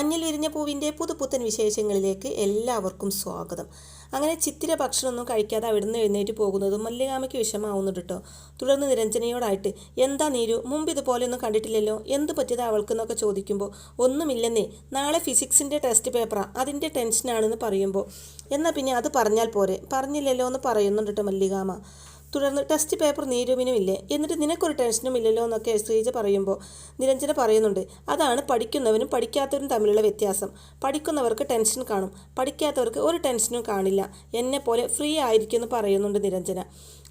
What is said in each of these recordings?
മഞ്ഞൾ വിരിഞ്ഞ പൂവിന്റെ പുതുപുത്തൻ വിശേഷങ്ങളിലേക്ക് എല്ലാവർക്കും സ്വാഗതം. അങ്ങനെ ചിത്തിര ഭക്ഷണമൊന്നും കഴിക്കാതെ അവിടുന്ന് എഴുന്നേറ്റ് പോകുന്നതും മല്ലികാമയ്ക്ക് വിഷമാവുന്നുണ്ട് കേട്ടോ തുടർന്ന് നിരഞ്ജനയോടായിട്ട് എന്താ നീരു മുമ്പ് ഇതുപോലെയൊന്നും കണ്ടിട്ടില്ലല്ലോ? എന്ത് പറ്റിയത് അവൾക്കെന്നൊക്കെ ചോദിക്കുമ്പോൾ ഒന്നുമില്ലെന്നേ. നാളെ ഫിസിക്സിന്റെ ടെസ്റ്റ് പേപ്പറാ. അതിന്റെ ടെൻഷനാണെന്ന് പറയുമ്പോൾ എന്നാൽ പിന്നെ അത് പറഞ്ഞാൽ പോരെ. പറഞ്ഞില്ലല്ലോ എന്ന് പറയുന്നുണ്ട് കേട്ടോ മല്ലികാമ. തുടർന്ന് ടെസ്റ്റ് പേപ്പർ നീരുവിനുമില്ലേ എന്നിട്ട് നിനക്കൊരു ടെൻഷനും ഇല്ലല്ലോ എന്നൊക്കെ ശ്രീജ പറയുമ്പോൾ നിരഞ്ജന പറയുന്നുണ്ട്. അതാണ് പഠിക്കുന്നവനും പഠിക്കാത്തവരും തമ്മിലുള്ള വ്യത്യാസം. പഠിക്കുന്നവർക്ക് ടെൻഷൻ കാണും. പഠിക്കാത്തവർക്ക് ഒരു ടെൻഷനും കാണില്ല. എന്നെ പോലെ ഫ്രീ ആയിരിക്കും എന്ന് പറയുന്നുണ്ട് നിരഞ്ജന.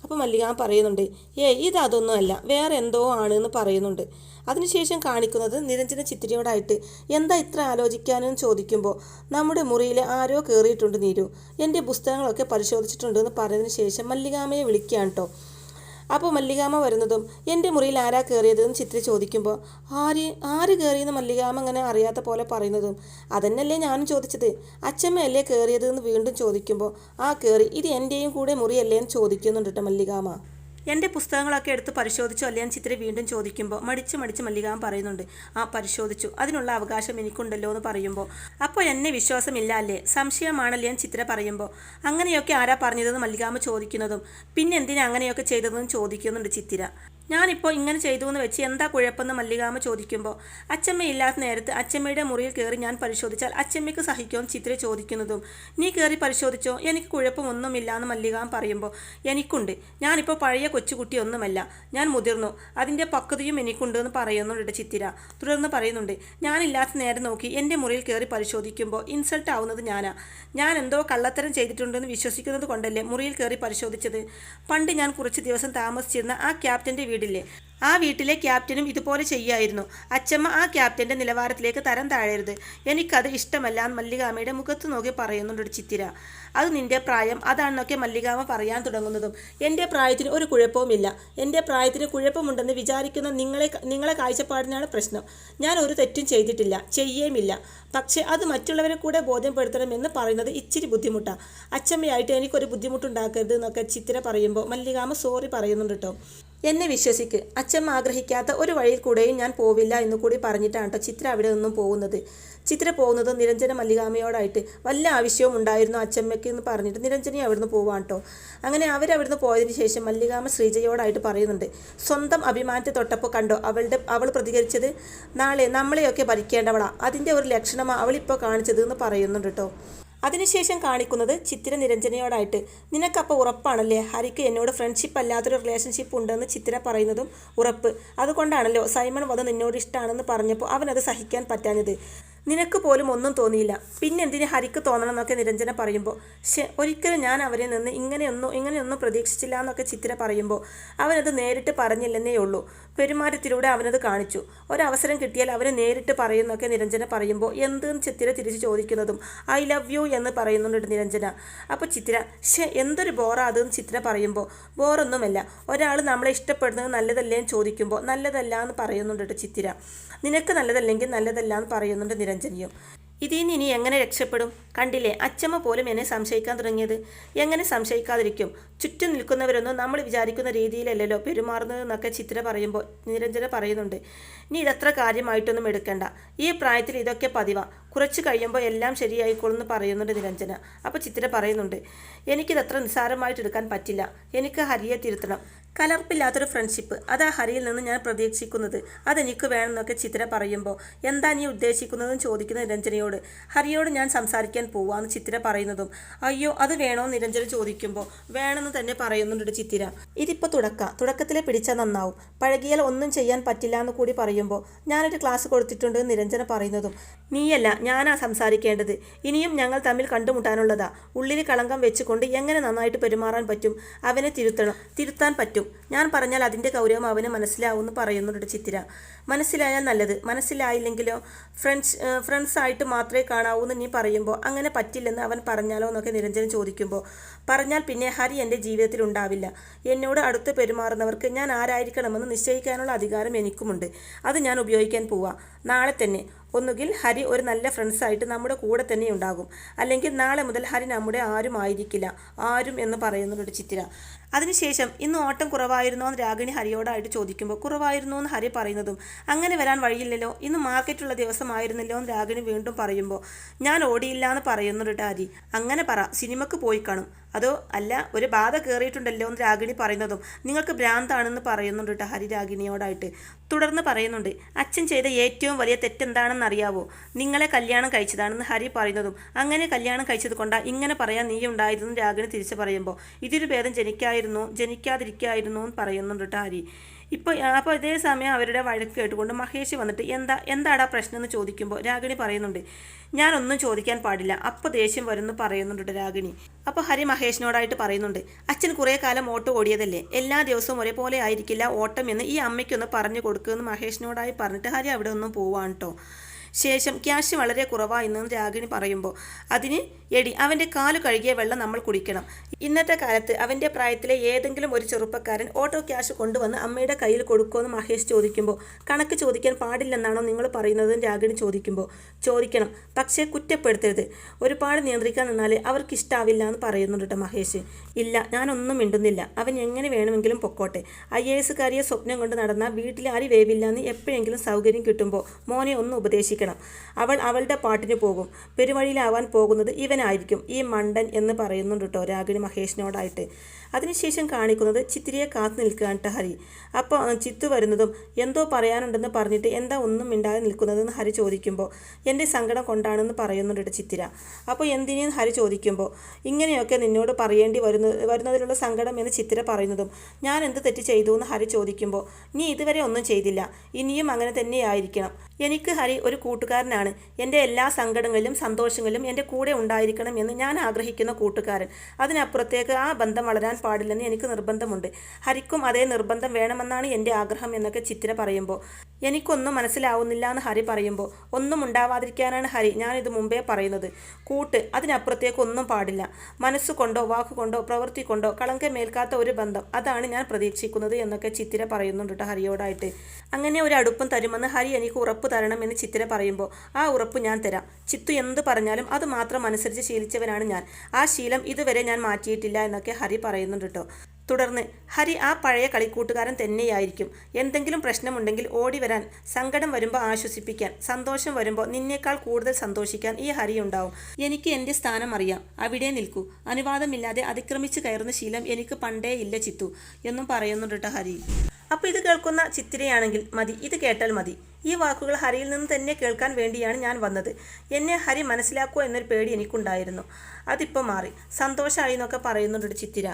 അപ്പോൾ മല്ലിക പറയുന്നുണ്ട് ഏ ഇത് അതൊന്നുമല്ല വേറെ എന്തോ ആണ് എന്ന് പറയുന്നുണ്ട്. അതിനുശേഷം കാണിക്കുന്നത് നിരഞ്ജന ചിത്തിരിയോടായിട്ട് എന്താ ഇത്ര ആലോചിക്കാനെന്ന് ചോദിക്കുമ്പോൾ നമ്മുടെ മുറിയിൽ ആരോ കയറിയിട്ടുണ്ട് നീരു എന്റെ പുസ്തകങ്ങളൊക്കെ പരിശോധിച്ചിട്ടുണ്ട് എന്ന് പറഞ്ഞതിന് ശേഷം മല്ലികാമയെ വിളിക്കുകയാണ് കേട്ടോ അപ്പോൾ മല്ലികാമ വരുന്നതും എന്റെ മുറിയിൽ ആരാ കയറിയതെന്ന് ചിത്രി ചോദിക്കുമ്പോൾ ആര് ആര് കയറിയെന്ന് മല്ലികാമ അങ്ങനെ അറിയാത്ത പോലെ പറയുന്നതും? അതന്നെയല്ലേ ഞാനും ചോദിച്ചത്. അച്ഛമ്മയല്ലേ കയറിയതെന്ന് വീണ്ടും ചോദിക്കുമ്പോൾ ആ കയറി ഇത് എന്റെയും കൂടെ മുറിയല്ലേ? എന്ന് ചോദിക്കുന്നുണ്ട് കേട്ടോ മല്ലികാമ. എന്റെ പുസ്തകങ്ങളൊക്കെ എടുത്ത് പരിശോധിച്ചു? അല്ലേ? ഞാൻ ചിത്രി വീണ്ടും ചോദിക്കുമ്പോൾ മടിച്ച് മടിച്ച് മല്ലികാൻ പറയുന്നുണ്ട്. ആ പരിശോധിച്ചു. അതിനുള്ള അവകാശം എനിക്കുണ്ടല്ലോ എന്ന് പറയുമ്പോൾ. അപ്പോൾ എന്നെ വിശ്വാസമില്ല അല്ലേ? സംശയമാണല്ലേ ഞാൻ ചിത്ര പറയുമ്പോൾ. അങ്ങനെയൊക്കെ ആരാ പറഞ്ഞതെന്ന് മല്ലികാമ്മ ചോദിക്കുന്നതും പിന്നെ എന്തിനാ അങ്ങനെയൊക്കെ ചെയ്തതെന്ന് ചോദിക്കുന്നുണ്ട് ചിത്തിര. ഞാനിപ്പോൾ ഇങ്ങനെ ചെയ്തു എന്ന് വെച്ച് എന്താ കുഴപ്പമെന്ന് മല്ലികാമ ചോദിക്കുമ്പോൾ അച്ചമ്മയില്ലാത്ത നേരത്ത് അച്ചമ്മയുടെ മുറിയിൽ കയറി ഞാൻ പരിശോധിച്ചാൽ അച്ചമ്മയ്ക്ക് സഹിക്കുമെന്ന് ചിത്ര ചോദിക്കുന്നതും. നീ കയറി പരിശോധിച്ചോ? എനിക്ക് കുഴപ്പമൊന്നുമില്ല എന്ന് മല്ലികാമ പറയുമ്പോൾ എനിക്കുണ്ട്. ഞാനിപ്പോൾ പഴയ കൊച്ചുകുട്ടിയൊന്നുമല്ല. ഞാൻ മുതിർന്നു. അതിന്റെ പക്വതയും എനിക്കുണ്ട് എന്ന് പറയുന്നുണ്ട് ചിത്തിര. തുടർന്ന് പറയുന്നുണ്ട് ഞാനില്ലാത്ത നേരം നോക്കി എന്റെ മുറിയിൽ കയറി പരിശോധിക്കുമ്പോൾ ഇൻസൾട്ട് ആവുന്നത് ഞാനാ. ഞാൻ എന്തോ കള്ളത്തരം ചെയ്തിട്ടുണ്ടെന്ന് വിശ്വസിക്കുന്നത് കൊണ്ടല്ലേ മുറിയിൽ കയറി പരിശോധിച്ചത്? പണ്ട് ഞാൻ കുറച്ച് ദിവസം താമസിച്ചിരുന്ന ആ ക്യാപ്റ്റന്റെ വീടില്ലേ? ആ വീട്ടിലെ ക്യാപ്റ്റനും ഇതുപോലെ ചെയ്യായിരുന്നു. അച്ചമ്മ ആ ക്യാപ്റ്റന്റെ നിലവാരത്തിലേക്ക് തരം താഴരുത്. എനിക്കത് ഇഷ്ടമല്ല മല്ലികാമയുടെ മുഖത്ത് നോക്കി പറയുന്നുണ്ട് ചിത്തിര. അത് നിന്റെ പ്രായം അതാണെന്നൊക്കെ മല്ലികാമ പറയാൻ തുടങ്ങുന്നതും. എന്റെ പ്രായത്തിന് ഒരു കുഴപ്പവുമില്ല. എന്റെ പ്രായത്തിന് കുഴപ്പമുണ്ടെന്ന് വിചാരിക്കുന്ന നിങ്ങളെ നിങ്ങളെ കാഴ്ചപ്പാടിനാണ് പ്രശ്നം. ഞാൻ ഒരു തെറ്റും ചെയ്തിട്ടില്ല. ചെയ്യേമില്ല. പക്ഷേ അത് മറ്റുള്ളവരെ കൂടെ ബോധ്യപ്പെടുത്തണമെന്ന് പറയുന്നത് ഇച്ചിരി ബുദ്ധിമുട്ടാണ് അച്ചമ്മയായിട്ട് എനിക്കൊരു ബുദ്ധിമുട്ടുണ്ടാക്കരുത് എന്നൊക്കെ ചിത്തിര പറയുമ്പോൾ മല്ലികാമ സോറി പറയുന്നുണ്ട് കേട്ടോ എന്നെ വിശ്വസിക്ക്. അച്ഛമ്മ ആഗ്രഹിക്കാത്ത ഒരു വഴിയിൽ കൂടെയും ഞാൻ പോവില്ല എന്ന് കൂടി പറഞ്ഞിട്ടാണ് കേട്ടോ ചിത്ര അവിടെ നിന്നും പോകുന്നത്. ചിത്ര പോകുന്നത് നിരഞ്ജന മല്ലികാമയോടായിട്ട്. വല്ല ആവശ്യവും ഉണ്ടായിരുന്നു അച്ഛമ്മയ്ക്ക് എന്ന് പറഞ്ഞിട്ട് നിരഞ്ജനി അവിടുന്ന് പോവാണ് കേട്ടോ അങ്ങനെ അവരവിടുന്ന് പോയതിന് ശേഷം മല്ലികാമ ശ്രീജയോടായിട്ട് പറയുന്നുണ്ട്. സ്വന്തം അഭിമാനത്തെ തൊട്ടപ്പോൾ കണ്ടോ അവളുടെ അവൾ പ്രതികരിച്ചത്? നാളെ നമ്മളെയൊക്കെ ഭരിക്കേണ്ടവളാ. അതിന്റെ ഒരു ലക്ഷണമാണ് അവളിപ്പോൾ കാണിച്ചത് എന്ന് പറയുന്നുണ്ട് കേട്ടോ അതിനുശേഷം കാണിക്കുന്നത് ചിത്തിര നിരഞ്ജനയോടായിട്ട്. നിനക്കപ്പോൾ ഉറപ്പാണല്ലേ? ഹരിക്ക് എന്നോട് ഫ്രണ്ട്ഷിപ്പ് അല്ലാത്തൊരു റിലേഷൻഷിപ്പ് ഉണ്ടെന്ന് ചിത്തിര പറയുന്നതും ഉറപ്പ്. അതുകൊണ്ടാണല്ലോ സൈമൺ വധം നിന്നോട് ഇഷ്ടമാണെന്ന് പറഞ്ഞപ്പോൾ അവനത് സഹിക്കാൻ പറ്റാഞ്ഞത്. നിനക്ക് പോലും ഒന്നും തോന്നിയില്ല. പിന്നെ എന്തിന് ഹരിക്ക് തോന്നണം എന്നൊക്കെ നിരഞ്ജന പറയുമ്പോൾ ശേ ഒരിക്കലും ഞാൻ അവരെ നിന്ന് ഇങ്ങനെയൊന്നും ഇങ്ങനെയൊന്നും പ്രതീക്ഷിച്ചില്ല എന്നൊക്കെ ചിത്തിര പറയുമ്പോൾ അവനത് നേരിട്ട് പറഞ്ഞില്ലെന്നേ ഉള്ളൂ. പെരുമാറ്റത്തിലൂടെ അവനത് കാണിച്ചു. ഒരവസരം കിട്ടിയാൽ അവന് നേരിട്ട് പറയുന്നൊക്കെ നിരഞ്ജന പറയുമ്പോൾ എന്തെന്ന് ചിത്തിര തിരിച്ച് ചോദിക്കുന്നതും ഐ ലവ് യു എന്ന് പറയുന്നുണ്ട് നിരഞ്ജന. അപ്പോൾ ചിത്തിര ഷേ എന്തൊരു ബോറാ അതെന്ന് ചിത്തിര പറയുമ്പോൾ ബോറൊന്നുമല്ല ഒരാൾ നമ്മളെ ഇഷ്ടപ്പെടുന്നത് നല്ലതല്ലേ എന്ന് ചോദിക്കുമ്പോൾ നല്ലതല്ല എന്ന് പറയുന്നുണ്ട് ചിത്തിര. നിനക്ക് നല്ലതല്ലെങ്കിൽ നല്ലതല്ല എന്ന് പറയുന്നുണ്ട് നിരഞ്ജനിയും. ഇതിൽ നിന്ന് ഇനി എങ്ങനെ രക്ഷപ്പെടും? കണ്ടില്ലേ? അച്ചമ്മ പോലും എന്നെ സംശയിക്കാൻ തുടങ്ങിയത്. എങ്ങനെ സംശയിക്കാതിരിക്കും? ചുറ്റും നിൽക്കുന്നവരൊന്നും നമ്മൾ വിചാരിക്കുന്ന രീതിയിലല്ലല്ലോ പെരുമാറുന്നത് എന്നൊക്കെ ചിത്ര പറയുമ്പോൾ നിരഞ്ജന പറയുന്നുണ്ട്. ഇനി ഇതത്ര കാര്യമായിട്ടൊന്നും എടുക്കണ്ട. ഈ പ്രായത്തിൽ ഇതൊക്കെ പതിവാ. കുറച്ച് കഴിയുമ്പോൾ എല്ലാം ശരിയായിക്കോളെന്ന് പറയുന്നുണ്ട് നിരഞ്ജന. അപ്പോൾ ചിത്ര പറയുന്നുണ്ട് എനിക്കിതത്ര നിസ്സാരമായിട്ട് എടുക്കാൻ പറ്റില്ല. എനിക്ക് ഹരിയെ തിരുത്തണം. കലർപ്പില്ലാത്തൊരു ഫ്രണ്ട്ഷിപ്പ് അതാ ഹരിയിൽ നിന്ന് ഞാൻ പ്രതീക്ഷിക്കുന്നത്. അതെനിക്ക് വേണമെന്നൊക്കെ ചിത്ര പറയുമ്പോൾ എന്താ നീ ഉദ്ദേശിക്കുന്നതെന്ന് ചോദിക്കുന്ന നിരഞ്ജനയോട്? ഹരിയോട് ഞാൻ സംസാരിക്കാൻ പോവാന്ന് ചിത്ര പറയുന്നതും. അയ്യോ അത് വേണോ നിരഞ്ജന ചോദിക്കുമ്പോൾ വേണമെന്ന് തന്നെ പറയുന്നുണ്ട് ചിത്തിര. ഇതിപ്പോൾ തുടക്ക. തുടക്കത്തിലെ പിടിച്ചാൽ നന്നാവും. പഴകിയാൽ ഒന്നും ചെയ്യാൻ പറ്റില്ല എന്ന് കൂടി പറയുമ്പോൾ ഞാനൊരു ക്ലാസ് കൊടുത്തിട്ടുണ്ട് നിരഞ്ജന പറയുന്നതും. നീയല്ല ഞാനാ സംസാരിക്കേണ്ടത്. ഇനിയും ഞങ്ങൾ തമ്മിൽ കണ്ടുമുട്ടാനുള്ളതാ. ഉള്ളിൽ കളങ്കം വെച്ചുകൊണ്ട് എങ്ങനെ നന്നായിട്ട് പെരുമാറാൻ പറ്റും? അവനെ തിരുത്തണം. തിരുത്താൻ പറ്റും? ഞാൻ പറഞ്ഞാൽ അതിന്റെ ഗൗരവം അവന് മനസ്സിലാവുമെന്ന് പറയുന്നുണ്ട് ചിത്തിര. മനസ്സിലായാൽ നല്ലത്. മനസ്സിലായില്ലെങ്കിലോ ഫ്രണ്ട്സ് ഫ്രണ്ട്സ് ആയിട്ട് മാത്രമേ കാണാവൂ എന്ന് നീ പറയുമ്പോൾ അങ്ങനെ പറ്റില്ലെന്ന് അവൻ പറഞ്ഞാലോ എന്നൊക്കെ നിരഞ്ജൻ ചോദിക്കുമ്പോൾ. പറഞ്ഞാൽ പിന്നെ ഹരി എന്റെ ജീവിതത്തിൽ ഉണ്ടാവില്ല. എന്നോട് അടുത്ത് പെരുമാറുന്നവർക്ക് ഞാൻ ആരായിരിക്കണമെന്ന് നിശ്ചയിക്കാനുള്ള അധികാരം എനിക്കുമുണ്ട്. അത് ഞാൻ ഉപയോഗിക്കാൻ പോവാ. നാളെ തന്നെ. ഒന്നുകിൽ ഹരി ഒരു നല്ല ഫ്രണ്ട്സായിട്ട് നമ്മുടെ കൂടെ തന്നെ ഉണ്ടാകും. അല്ലെങ്കിൽ നാളെ മുതൽ ഹരി നമ്മുടെ ആരും ആയിരിക്കില്ല. ആരും എന്ന് പറയുന്നൊരു ചിത്തിര. അതിനുശേഷം ഇന്ന് ഓട്ടം കുറവായിരുന്നോ എന്ന് രാഗിണി ഹരിയോടായിട്ട് ചോദിക്കുമ്പോൾ കുറവായിരുന്നോ എന്ന് ഹരി പറയുന്നതും അങ്ങനെ വരാൻ വഴിയില്ലല്ലോ. ഇന്ന് മാർക്കറ്റുള്ള ദിവസമായിരുന്നല്ലോ എന്ന് രാഗിണി വീണ്ടും പറയുമ്പോൾ ഞാൻ ഓടിയില്ല എന്ന് പറയുന്നുണ്ട് ഹരി അങ്ങനെ പറ സിനിമക്ക് പോയി കാണും. അതോ അല്ല ഒരു ബാധ കയറിയിട്ടുണ്ടല്ലോ എന്ന് രാഗിണി പറയുന്നതും നിങ്ങൾക്ക് ഭ്രാന്താണെന്ന് പറയുന്നുണ്ട് കേട്ടോ ഹരി രാഗിണിയോടായിട്ട്. തുടർന്ന് പറയുന്നുണ്ട് അച്ഛൻ ചെയ്ത ഏറ്റവും വലിയ തെറ്റെന്താണെന്ന് അറിയാവോ നിങ്ങളെ കല്യാണം കഴിച്ചതാണെന്ന് ഹരി പറയുന്നതും അങ്ങനെ കല്യാണം കഴിച്ചത് കൊണ്ടാ ഇങ്ങനെ പറയാൻ നീ ഉണ്ടായതെന്ന് രാഗിണി തിരിച്ചു പറയുമ്പോൾ ഇതൊരു ഭേദം ജനിക്കായിരുന്നു ജനിക്കാതിരിക്കായിരുന്നു എന്ന് പറയുന്നുണ്ട് കേട്ടോ ഹരി. ഇപ്പോൾ അപ്പോൾ ഇതേ സമയം അവരുടെ വഴക്ക് കേട്ടുകൊണ്ട് മഹേഷ് വന്നിട്ട് എന്താ എന്താടാ പ്രശ്നം എന്ന് ചോദിക്കുമ്പോൾ രാഗിണി പറയുന്നുണ്ട് ഞാനൊന്നും ചോദിക്കാൻ പാടില്ല അപ്പോൾ ദേഷ്യം വരുന്നു പറയുന്നുണ്ട് രാഗിണി. അപ്പോൾ ഹരി മഹേഷിനോടായിട്ട് പറയുന്നുണ്ട് അച്ഛൻ കുറേ കാലം ഓട്ടം ഓടിയതല്ലേ എല്ലാ ദിവസവും ഒരേപോലെ ആയിരിക്കില്ല ഓട്ടം എന്ന് ഈ അമ്മയ്ക്കൊന്ന് പറഞ്ഞു കൊടുക്കുമെന്ന് മഹേഷിനോടായി പറഞ്ഞിട്ട് ഹരി അവിടെ ഒന്നും പോവാണ് കേട്ടോ ശേഷം ക്യാഷ് വളരെ കുറവായെന്ന് രാഗിണി പറയുമ്പോൾ അതിന് എടി അവന്റെ കാൽ കഴുകിയ വെള്ളം നമ്മൾ കുടിക്കണം. ഇന്നത്തെ കാലത്ത് അവന്റെ പ്രായത്തിലെ ഏതെങ്കിലും ഒരു ചെറുപ്പക്കാരൻ ഓട്ടോ ക്യാഷ് കൊണ്ടുവന്ന് അമ്മയുടെ കയ്യിൽ കൊടുക്കുമെന്ന് മഹേഷ് ചോദിക്കുമ്പോൾ കണക്ക് ചോദിക്കാൻ പാടില്ലെന്നാണോ നിങ്ങൾ പറയുന്നത് രാഗിണി ചോദിക്കുമ്പോൾ ചോദിക്കണം. പക്ഷേ കുറ്റപ്പെടുത്തരുത്. ഒരുപാട് നിയന്ത്രിക്കാൻ നിന്നാൽ അവർക്ക് ഇഷ്ടാവില്ല എന്ന് പറയുന്നുണ്ട് കേട്ടോ മഹേഷ്. ഇല്ല ഞാനൊന്നും മിണ്ടുന്നില്ല. അവൻ എങ്ങനെ വേണമെങ്കിലും പൊക്കോട്ടെ. ഐ എ എസുകാരിയെ സ്വപ്നം കൊണ്ട് നടന്നാൽ വീട്ടിൽ ആരും വേവില്ല എന്ന് എപ്പോഴെങ്കിലും സൗകര്യം കിട്ടുമ്പോൾ മോനെ ഒന്ന് ഉപദേശിക്കണം അവൾ അവളുടെ പാട്ടിന് പോകും. പെരുവഴിയിലാവാൻ പോകുന്നത് ഇവനായിരിക്കും. ഈ മണ്ടൻ എന്ന് പറയുന്നുണ്ട് കേട്ടോ രാഗിണി മഹേഷിനോടായിട്ട്. അതിനുശേഷം കാണിക്കുന്നത് ചിത്തിരിയെ കാത്തു നിൽക്കുകയാണ് ഹരി. അപ്പോൾ ചിത്തു വരുന്നതും എന്തോ പറയാനുണ്ടെന്ന് പറഞ്ഞിട്ട് എന്താ ഒന്നും മിണ്ടാതെ നിൽക്കുന്നതെന്ന് ഹരി ചോദിക്കുമ്പോൾ എന്റെ സങ്കടം കൊണ്ടാണെന്ന് പറയുന്നുണ്ട് ചിത്തിര. അപ്പോൾ എന്തിനേന്ന് ഹരി ചോദിക്കുമ്പോൾ ഇങ്ങനെയൊക്കെ നിന്നോട് പറയേണ്ടി വരുന്ന വരുന്നതിലുള്ള സങ്കടം എന്ന് ചിത്തിര പറയുന്നതും ഞാൻ എന്ത് തെറ്റ് ചെയ്തു എന്ന് ഹരി ചോദിക്കുമ്പോൾ നീ ഇതുവരെ ഒന്നും ചെയ്തില്ല. ഇനിയും അങ്ങനെ തന്നെയായിരിക്കണം എനിക്ക് ഹരി ഒരു കൂട്ടുകാരനാണ്. എന്റെ എല്ലാ സങ്കടങ്ങളിലും സന്തോഷങ്ങളിലും എന്റെ കൂടെ ഉണ്ടായിരിക്കണം എന്ന് ഞാൻ ആഗ്രഹിക്കുന്ന കൂട്ടുകാരൻ. അതിനപ്പുറത്തേക്ക് ആ ബന്ധം വളരാൻ പാടില്ലെന്ന് എനിക്ക് നിർബന്ധമുണ്ട്. ഹരിക്കും അതേ നിർബന്ധം വേണമെന്നാണ് എന്റെ ആഗ്രഹം എന്നൊക്കെ ചിത്ര പറയുമ്പോൾ. എനിക്കൊന്നും മനസ്സിലാവുന്നില്ല എന്ന് ഹരി പറയുമ്പോൾ. ഒന്നും ഉണ്ടാവാതിരിക്കാനാണ് ഹരി ഞാനിത് മുമ്പേ പറയുന്നത്. കൂട്ട് അതിനപ്പുറത്തേക്ക് ഒന്നും പാടില്ല. മനസ്സുകൊണ്ടോ വാക്കുകൊണ്ടോ പ്രവൃത്തി കൊണ്ടോ കളങ്കമേൽക്കാത്ത ഒരു ബന്ധം അതാണ് ഞാൻ പ്രതീക്ഷിക്കുന്നത് എന്നൊക്കെ ചിത്തിര പറയുന്നുണ്ട് കേട്ടോ ഹരിയോടായിട്ട്. അങ്ങനെ ഒരു അടുപ്പം തരുമെന്ന് ഹരി എനിക്ക് ഉറപ്പ് തരണം എന്ന് ചിത്തിര പറയുമ്പോൾ ആ ഉറപ്പ് ഞാൻ തരാം. ചിത്തു എന്ത് പറഞ്ഞാലും അത് മാത്രം അനുസരിച്ച് ശീലിച്ചവനാണ് ഞാൻ. ആ ശീലം ഇതുവരെ ഞാൻ മാറ്റിയിട്ടില്ല എന്നൊക്കെ ഹരി പറയുന്നുണ്ട് കേട്ടോ തുടർന്ന് ഹരി ആ പഴയ കളിക്കൂട്ടുകാരൻ തന്നെയായിരിക്കും. എന്തെങ്കിലും പ്രശ്നമുണ്ടെങ്കിൽ ഓടി വരാൻ സങ്കടം വരുമ്പോൾ ആശ്വസിപ്പിക്കാൻ സന്തോഷം വരുമ്പോൾ നിന്നേക്കാൾ കൂടുതൽ സന്തോഷിക്കാൻ ഈ ഹരി ഉണ്ടാവും. എനിക്ക് എന്റെ സ്ഥാനം അറിയാം. അവിടെ നിൽക്കൂ. അനുവാദമില്ലാതെ അതിക്രമിച്ച് കയറുന്ന ശീലം എനിക്ക് പണ്ടേ ഇല്ല ചിത്തു എന്നും പറയുന്നുണ്ട് ഹരി. അപ്പോൾ ഇത് കേൾക്കുന്ന ചിത്തിരയാണെങ്കിൽ മതി ഇത് കേട്ടാൽ മതി. ഈ വാക്കുകൾ ഹരിയിൽ നിന്ന് തന്നെ കേൾക്കാൻ വേണ്ടിയാണ് ഞാൻ വന്നത്. എന്നെ ഹരി മനസ്സിലാക്കുമോ എന്നൊരു പേടി എനിക്കുണ്ടായിരുന്നു. അതിപ്പോൾ മാറി. സന്തോഷമായി എന്നൊക്കെ പറയുന്നുണ്ട് ചിത്തിര.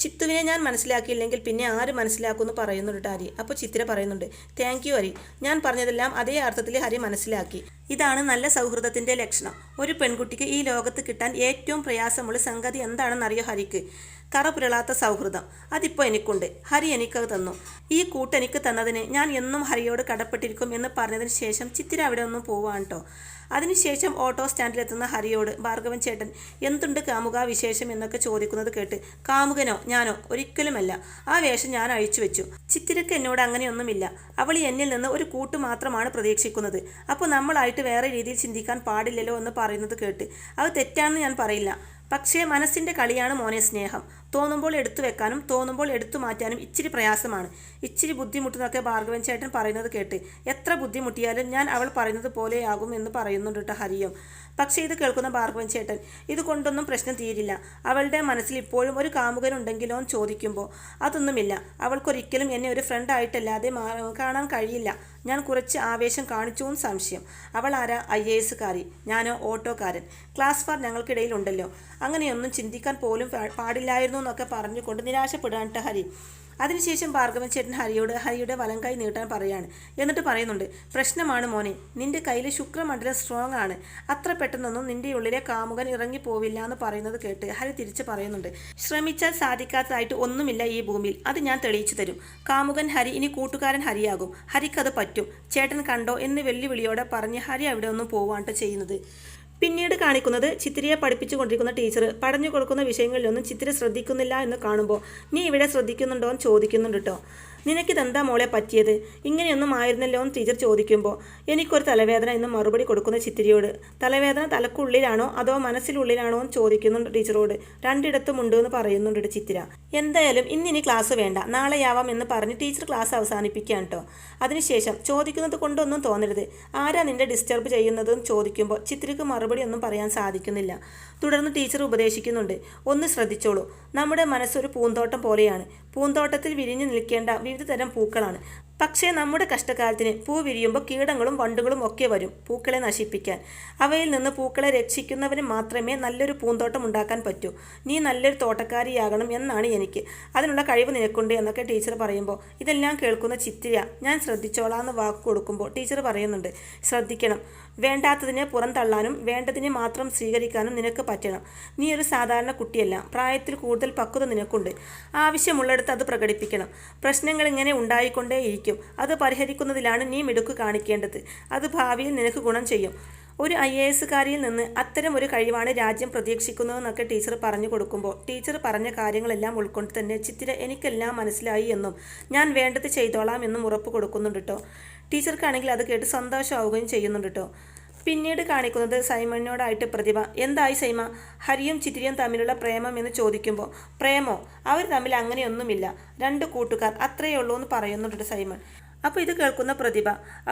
ചിത്തുവിനെ ഞാൻ മനസ്സിലാക്കിയില്ലെങ്കിൽ പിന്നെ ആര് മനസ്സിലാക്കുമെന്ന് പറയുന്നുണ്ട് ഹരി അപ്പോൾ ചിത്തിര പറയുന്നുണ്ട് താങ്ക് യു ഹരി. ഞാൻ പറഞ്ഞതെല്ലാം അതേ അർത്ഥത്തിൽ ഹരി മനസ്സിലാക്കി. ഇതാണ് നല്ല സൗഹൃദത്തിന്റെ ലക്ഷണം. ഒരു പെൺകുട്ടിക്ക് ഈ ലോകത്ത് കിട്ടാൻ ഏറ്റവും പ്രയാസമുള്ള സംഗതി എന്താണെന്നറിയോ ഹരിക്ക്? കറ പുരളാത്ത സൗഹൃദം. അതിപ്പോൾ എനിക്കുണ്ട്. ഹരി എനിക്കത് തന്നു. ഈ കൂട്ട് എനിക്ക് തന്നതിന് ഞാൻ എന്നും ഹരിയോട് കടപ്പെട്ടിരിക്കും എന്ന് പറഞ്ഞതിന് ശേഷം ചിത്തിര അവിടെ ഒന്നും പോവാണ് കേട്ടോ അതിനുശേഷം ഓട്ടോ സ്റ്റാൻഡിലെത്തുന്ന ഹരിയോട് ഭാർഗവൻ ചേട്ടൻ എന്തുണ്ട് കാമുക വിശേഷം? എന്നൊക്കെ ചോദിക്കുന്നത് കേട്ട് കാമുകനോ ഞാനോ? ഒരിക്കലുമല്ല. ആ വേഷം ഞാൻ അഴിച്ചു വെച്ചു. ചിത്തിരക്ക് എന്നോട് അങ്ങനെയൊന്നുമില്ല. അവൾ എന്നിൽ നിന്ന് ഒരു കൂട്ട് മാത്രമാണ് പ്രതീക്ഷിക്കുന്നത്. അപ്പോൾ നമ്മളായിട്ട് വേറെ രീതിയിൽ ചിന്തിക്കാൻ പാടില്ലല്ലോ എന്ന് പറയുന്നത് കേട്ട് അത് തെറ്റാണെന്ന് ഞാൻ പറയില്ല. പക്ഷേ മനസ്സിന്റെ കളിയാണ് മോനെ സ്നേഹം. തോന്നുമ്പോൾ എടുത്തു വെക്കാനും തോന്നുമ്പോൾ എടുത്തു മാറ്റാനും ഇച്ചിരി പ്രയാസമാണ്. ഇച്ചിരി ബുദ്ധിമുട്ടെന്നൊക്കെ ഭാർഗവൻ ചേട്ടൻ പറയുന്നത് കേട്ട്. എത്ര ബുദ്ധിമുട്ടിയാലും ഞാൻ അവൾ പറയുന്നത് പോലെയാകും എന്ന് പറയുന്നുണ്ട് കേട്ടോ ഹരിയും. പക്ഷേ ഇത് കേൾക്കുന്ന ഭാർഗവൻ ചേട്ടൻ ഇത് കൊണ്ടൊന്നും പ്രശ്നം തീരില്ല. അവളുടെ മനസ്സിൽ ഇപ്പോഴും ഒരു കാമുകനുണ്ടെങ്കിലോ എന്ന് ചോദിക്കുമ്പോൾ അതൊന്നുമില്ല. അവൾക്കൊരിക്കലും എന്നെ ഒരു ഫ്രണ്ട് ആയിട്ടല്ലാതെ കാണാൻ കഴിയില്ല. ഞാൻ കുറച്ച് ആവേശം കാണിച്ചു എന്ന് സംശയം. അവൾ ആരാ? ഐ എ എസുകാരി ഞാനോ ഓട്ടോക്കാരൻ. ക്ലാസ് ഫാർ ഞങ്ങൾക്കിടയിലുണ്ടല്ലോ. അങ്ങനെയൊന്നും ചിന്തിക്കാൻ പോലും പാടില്ലായിരുന്നു എന്നൊക്കെ പറഞ്ഞുകൊണ്ട് നിരാശപ്പെടാനിട്ട് ഹരി. അതിനുശേഷം ഭാർഗവൻ ചേട്ടൻ ഹരിയോട് ഹരിയുടെ വലം കൈ നീട്ടാൻ പറയാണ്. എന്നിട്ട് പറയുന്നുണ്ട് പ്രശ്നമാണ് മോനെ നിന്റെ കയ്യിൽ ശുക്രമണ്ഡലം സ്ട്രോങ് ആണ്. അത്ര പെട്ടെന്നൊന്നും നിന്റെ ഉള്ളിലെ കാമുകൻ ഇറങ്ങി പോവില്ല എന്ന് പറയുന്നത് കേട്ട് ഹരി തിരിച്ച് പറയുന്നുണ്ട് ശ്രമിച്ചാൽ സാധിക്കാത്തതായിട്ട് ഒന്നുമില്ല ഈ ഭൂമിയിൽ. അത് ഞാൻ തെളിയിച്ചു തരും. കാമുകൻ ഹരി ഇനി കൂട്ടുകാരൻ ഹരിയാകും. ഹരിക്കത് പറ്റും. ചേട്ടൻ കണ്ടോ എന്ന് വെല്ലുവിളിയോടെ പറഞ്ഞ് ഹരി അവിടെ ഒന്നും പോവാണ്ട് ചെയ്യുന്നത്. പിന്നീട് കാണിക്കുന്നത് ചിത്തിരിയെ പഠിപ്പിച്ചുകൊണ്ടിരിക്കുന്ന ടീച്ചർ പഠഞ്ഞു കൊടുക്കുന്ന വിഷയങ്ങളിലൊന്നും ചിത്ര ശ്രദ്ധിക്കുന്നില്ല എന്ന് കാണുമ്പോൾ നീ ഇവിടെ ശ്രദ്ധിക്കുന്നുണ്ടോ? എന്ന് ചോദിക്കുന്നുണ്ട് കേട്ടോ നിനക്കിതെന്താ മോളെ പറ്റിയത്? ഇങ്ങനെയൊന്നും ആയിരുന്നല്ലോ എന്ന് ടീച്ചർ ചോദിക്കുമ്പോൾ എനിക്കൊരു തലവേദന എന്ന് മറുപടി കൊടുക്കുന്ന ചിത്തിരിയോട്. തലവേദന തലക്കുള്ളിലാണോ അതോ മനസ്സിലുള്ളിലാണോ എന്ന് ചോദിക്കുന്നുണ്ട് ടീച്ചറോട്. രണ്ടിടത്തും ഉണ്ട് എന്ന് പറയുന്നുണ്ട് ചിത്തിര. എന്തായാലും ഇന്നിനി ക്ലാസ് വേണ്ട. നാളെയാവാം എന്ന് പറഞ്ഞ് ടീച്ചർ ക്ലാസ് അവസാനിപ്പിക്കുകയാണ് കേട്ടോ അതിനുശേഷം ചോദിക്കുന്നത് കൊണ്ടൊന്നും തോന്നരുത്. ആരാ നിന്റെ ഡിസ്റ്റർബ് ചെയ്യുന്നതെന്ന് ചോദിക്കുമ്പോൾ ചിത്രയ്ക്ക് മറുപടി ഒന്നും പറയാൻ സാധിക്കുന്നില്ല. തുടർന്ന് ടീച്ചർ ഉപദേശിക്കുന്നുണ്ട്. ഒന്ന് ശ്രദ്ധിച്ചോളൂ. നമ്മുടെ മനസ്സൊരു പൂന്തോട്ടം പോലെയാണ്. പൂന്തോട്ടത്തിൽ വിരിഞ്ഞു നിൽക്കേണ്ട വിവിധ തരം പൂക്കളാണ്. പക്ഷേ നമ്മുടെ കഷ്ടകാലത്തിന് പൂ വിരിയുമ്പോൾ കീടങ്ങളും വണ്ടുകളും ഒക്കെ വരും പൂക്കളെ നശിപ്പിക്കാൻ. അവയിൽ നിന്ന് പൂക്കളെ രക്ഷിക്കുന്നവന് മാത്രമേ നല്ലൊരു പൂന്തോട്ടം ഉണ്ടാക്കാൻ പറ്റൂ. നീ നല്ലൊരു തോട്ടക്കാരിയാകണം എന്നാണ് എനിക്ക്. അതിനുള്ള കഴിവ് നിനക്കുണ്ട് എന്നൊക്കെ ടീച്ചർ പറയുമ്പോൾ ഇതെല്ലാം കേൾക്കുന്ന ചിത്തിര ഞാൻ ശ്രദ്ധിച്ചോളാം എന്ന് വാക്ക് കൊടുക്കുമ്പോൾ ടീച്ചർ പറയുന്നുണ്ട് ശ്രദ്ധിക്കണം. വേണ്ടാത്തതിനെ പുറന്തള്ളാനും വേണ്ടതിനെ മാത്രം സ്വീകരിക്കാനും നിനക്ക് പറ്റണം. നീ ഒരു സാധാരണ കുട്ടിയല്ല. പ്രായത്തിൽ കൂടുതൽ പക്വത നിനക്കുണ്ട്. ആവശ്യമുള്ളിടത്ത് അത് പ്രകടിപ്പിക്കണം. പ്രശ്നങ്ങൾ ഇങ്ങനെ ഉണ്ടായിക്കൊണ്ടേയിരിക്കും. അത് പരിഹരിക്കുന്നതിലാണ് നീ മിടുക്ക് കാണിക്കേണ്ടത്. അത് ഭാവിയിൽ നിനക്ക് ഗുണം ചെയ്യും. ഒരു ഐ എ എസുകാരിയിൽ നിന്ന് അത്തരം ഒരു കഴിവാണ് രാജ്യം പ്രതീക്ഷിക്കുന്നതെന്നൊക്കെ ടീച്ചർ പറഞ്ഞു കൊടുക്കുമ്പോൾ ടീച്ചർ പറഞ്ഞ കാര്യങ്ങളെല്ലാം ഉൾക്കൊണ്ട് തന്നെ ചിത്തിര എനിക്കെല്ലാം മനസ്സിലായി എന്നും ഞാൻ വേണ്ടത് ചെയ്തോളാം എന്നും ഉറപ്പ് കൊടുക്കുന്നുണ്ട് കേട്ടോ ടീച്ചർക്കാണെങ്കിൽ അത് കേട്ട് സന്തോഷമാവുകയും ചെയ്യുന്നുണ്ട് കേട്ടോ പിന്നീട് കാണിക്കുന്നത് സൈമണിനോടായിട്ട് പ്രതിഭ. എന്തായി സൈമ? ഹരിയും ചിത്തിരിയും തമ്മിലുള്ള പ്രേമം എന്ന് ചോദിക്കുമ്പോൾ പ്രേമോ? അവർ തമ്മിൽ അങ്ങനെയൊന്നുമില്ല. രണ്ട് കൂട്ടുകാർ അത്രയേ ഉള്ളൂ എന്ന് പറയുന്നുണ്ട് സൈമൺ. അപ്പോൾ ഇത് കേൾക്കുന്ന പ്രതിഭ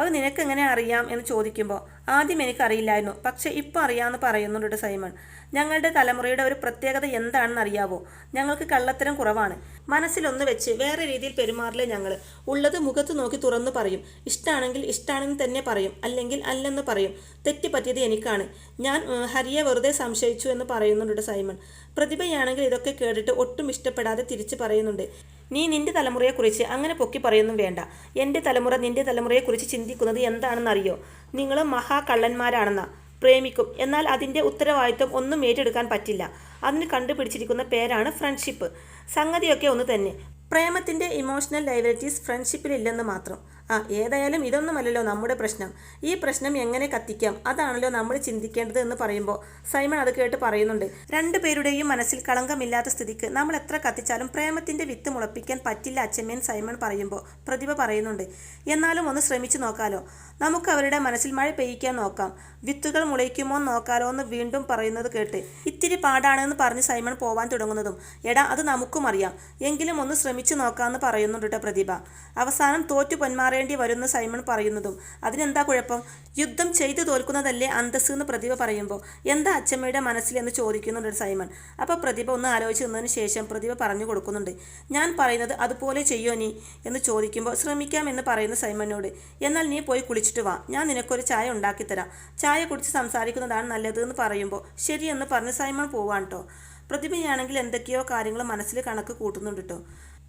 നിനക്ക് എങ്ങനെ അറിയാം? എന്ന് ചോദിക്കുമ്പോൾ ആദ്യം എനിക്കറിയില്ലായിരുന്നു. പക്ഷേ ഇപ്പോൾ അറിയാമെന്ന് പറയുന്നുണ്ട് സൈമൺ. ഞങ്ങളുടെ തലമുറയുടെ ഒരു പ്രത്യേകത എന്താണെന്ന് അറിയാവോ? ഞങ്ങൾക്ക് കള്ളത്തരം കുറവാണ്. മനസ്സിലൊന്ന് വെച്ച് വേറെ രീതിയിൽ പെരുമാറില്ല ഞങ്ങൾ ഉള്ളത് മുഖത്ത് നോക്കി തുറന്നു പറയും. ഇഷ്ടമാണെങ്കിൽ ഇഷ്ടമാണെന്ന് തന്നെ പറയും. അല്ലെങ്കിൽ അല്ലെന്ന് പറയും. തെറ്റ് പറ്റിയത് എനിക്കാണ്. ഞാൻ ഹരിയെ വെറുതെ സംശയിച്ചു എന്ന് പറയുന്നുണ്ട് സൈമൺ. പ്രതിഭയാണെങ്കിൽ ഇതൊക്കെ കേട്ടിട്ട് ഒട്ടും ഇഷ്ടപ്പെടാതെ തിരിച്ചു പറയുന്നുണ്ട്. നീ നിന്റെ തലമുറയെക്കുറിച്ച് അങ്ങനെ പൊക്കി പറയൊന്നും വേണ്ട. എന്റെ തലമുറ നിന്റെ തലമുറയെക്കുറിച്ച് ചിന്തിക്കുന്നത് എന്താണെന്നറിയോ? നിങ്ങൾ മഹാകള്ളന്മാരാണെന്നാ. പ്രേമിക്കും. എന്നാൽ അതിന്റെ ഉത്തരവാദിത്വം ഒന്നും ഏറ്റെടുക്കാൻ പറ്റില്ല. അതിന് കണ്ടുപിടിച്ചിരിക്കുന്ന പേരാണ് ഫ്രണ്ട്ഷിപ്പ്. സംഗതിയൊക്കെ ഒന്ന് തന്നെ. പ്രേമത്തിന്റെ ഇമോഷണൽ ലൈബിലിറ്റീസ് ഫ്രണ്ട്ഷിപ്പിലില്ലെന്ന് മാത്രം. ആ ഏതായാലും ഇതൊന്നുമല്ലല്ലോ നമ്മുടെ പ്രശ്നം. ഈ പ്രശ്നം എങ്ങനെ കത്തിക്കാം? അതാണല്ലോ നമ്മൾ ചിന്തിക്കേണ്ടത് എന്ന് പറയുമ്പോൾ സൈമൺ അത് കേട്ട് പറയുന്നുണ്ട്. രണ്ടുപേരുടെയും മനസ്സിൽ കളങ്കമില്ലാത്ത സ്ഥിതിക്ക് നമ്മൾ എത്ര കത്തിച്ചാലും പ്രേമത്തിന്റെ വിത്ത് മുളപ്പിക്കാൻ പറ്റില്ല അച്ഛമ്മേൻ സൈമൺ പറയുമ്പോൾ പ്രതിഭ പറയുന്നുണ്ട്. എന്നാലും ഒന്ന് ശ്രമിച്ചു നോക്കാലോ. നമുക്ക് അവരുടെ മനസ്സിൽ മഴ പെയ്യിക്കാൻ നോക്കാം. വിത്തുകൾ മുളയ്ക്കുമോ നോക്കാലോ എന്ന് വീണ്ടും പറയുന്നത് കേട്ട് ഇത്തിരി പാടാണെന്ന് പറഞ്ഞ് സൈമൺ പോവാൻ തുടങ്ങുന്നതും എടാ അത് നമുക്കും അറിയാം. എങ്കിലും ഒന്ന് ശ്രമിച്ചു നോക്കാമെന്ന് പറയുന്നുണ്ട് കേട്ടോ പ്രതിഭ. അവസാനം തോറ്റു പൊന്മാറേണ്ടി വരുന്ന സൈമൺ പറയുന്നതും. അതിനെന്താ കുഴപ്പം? യുദ്ധം ചെയ്തു തോൽക്കുന്നതല്ലേ അന്തസ് എന്ന് പ്രതിഭ പറയുമ്പോൾ. എന്താ അച്ഛമ്മയുടെ മനസ്സിൽ എന്ന് ചോദിക്കുന്നുണ്ട് സൈമൺ. അപ്പോൾ പ്രതിഭ ഒന്ന് ആലോചിച്ച് നിന്നതിന് ശേഷം പ്രതിഭ പറഞ്ഞു കൊടുക്കുന്നുണ്ട്. ഞാൻ പറയുന്നത് അതുപോലെ ചെയ്യോ നീ? എന്ന് ചോദിക്കുമ്പോൾ ശ്രമിക്കാം എന്ന് പറയുന്ന സൈമനോട് എന്നാൽ നീ പോയി കുളിച്ചിട്ട് വാ. ഞാൻ നിനക്കൊരു ചായ ഉണ്ടാക്കിത്തരാം. ചായ കുടിച്ച് സംസാരിക്കുന്നതാണ് നല്ലത് എന്ന് പറയുമ്പോൾ ശരിയെന്ന് പറഞ്ഞ് സൈമൺ പോവാൻ കേട്ടോ പ്രതിഭയാണെങ്കിൽ എന്തൊക്കെയോ കാര്യങ്ങൾ മനസ്സിൽ കണക്ക് കൂട്ടുന്നുണ്ട് കേട്ടോ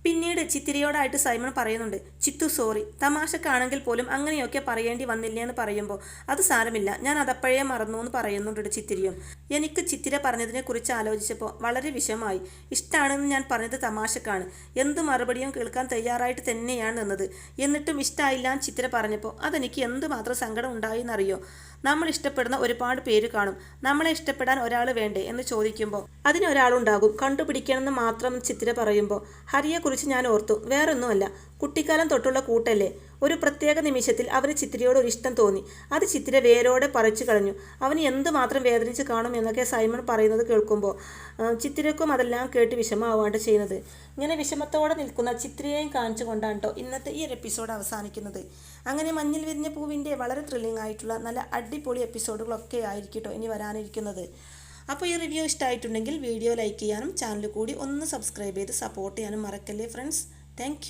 പിന്നീട് ചിത്തിരിയോടായിട്ട് സൈമൺ പറയുന്നുണ്ട് ചിത്തു സോറി. തമാശക്കാണെങ്കിൽ പോലും അങ്ങനെയൊക്കെ പറയേണ്ടി വന്നില്ലേ എന്ന് പറയുമ്പോൾ അത് സാരമില്ല. ഞാൻ അതപ്പോഴേ മറന്നു എന്ന് പറയുന്നുണ്ട് ചിത്തിരിയും. എനിക്ക് ചിത്തിര പറഞ്ഞതിനെ കുറിച്ച് ആലോചിച്ചപ്പോൾ വളരെ വിഷമമായി. ഇഷ്ടമാണെന്ന് ഞാൻ പറഞ്ഞത് തമാശക്കാണ്. എന്ത് മറുപടിയും കേൾക്കാൻ തയ്യാറായിട്ട് തന്നെയാണ് നിന്നത്. എന്നിട്ടും ഇഷ്ടമായില്ല ചിത്തിര പറഞ്ഞപ്പോൾ അതെനിക്ക് എന്തുമാത്രം സങ്കടം ഉണ്ടായി എന്നറിയോ? നമ്മൾ ഇഷ്ടപ്പെടുന്ന ഒരുപാട് പേര് കാണും. നമ്മളെ ഇഷ്ടപ്പെടാൻ ഒരാൾ വേണ്ടേ എന്ന് ചോദിക്കുമ്പോൾ അതിനൊരാളുണ്ടാകും കണ്ടുപിടിക്കണമെന്ന് മാത്രം ചിത്ര പറയുമ്പോൾ ഹരിയെക്കുറിച്ച് ഞാൻ ഓർത്തു. വേറൊന്നുമല്ല. കുട്ടിക്കാലം തൊട്ടുള്ള കൂട്ടല്ലേ. ഒരു പ്രത്യേക നിമിഷത്തിൽ അവന് ചിത്തിരയോട് ഒരു ഇഷ്ടം തോന്നി. അത് ചിത്ര വേരോടെ പറിച്ചു കളഞ്ഞു. അവന് എന്തുമാത്രം വേദനിച്ച് കാണും എന്നൊക്കെ സൈമൺ പറയുന്നത് കേൾക്കുമ്പോൾ ആ, ചിത്തിരക്കും അതെല്ലാം കേട്ട് വിഷമമാവാണ്ട് ചെയ്യുന്നത്. ഇങ്ങനെ വിഷമത്തോടെ നിൽക്കുന്ന ചിത്രയെയും കാണിച്ചു കൊണ്ടാണ് കേട്ടോ ഇന്നത്തെ ഈ ഒരു എപ്പിസോഡ് അവസാനിക്കുന്നത്. അങ്ങനെ മഞ്ഞിൽ വിരിഞ്ഞ പൂവിന്റെ വളരെ ത്രില്ലിംഗ് ആയിട്ടുള്ള നല്ല അടിപൊളി എപ്പിസോഡുകളൊക്കെ ആയിരിക്കും കേട്ടോ ഇനി വരാനിരിക്കുന്നത്. അപ്പോൾ ഈ റിവ്യൂ ഇഷ്ടമായിട്ടുണ്ടെങ്കിൽ വീഡിയോ ലൈക്ക് ചെയ്യാനും ചാനൽ കൂടി ഒന്ന് സബ്സ്ക്രൈബ് ചെയ്ത് സപ്പോർട്ട് ചെയ്യാനും മറക്കല്ലേ ഫ്രണ്ട്സ് താങ്ക്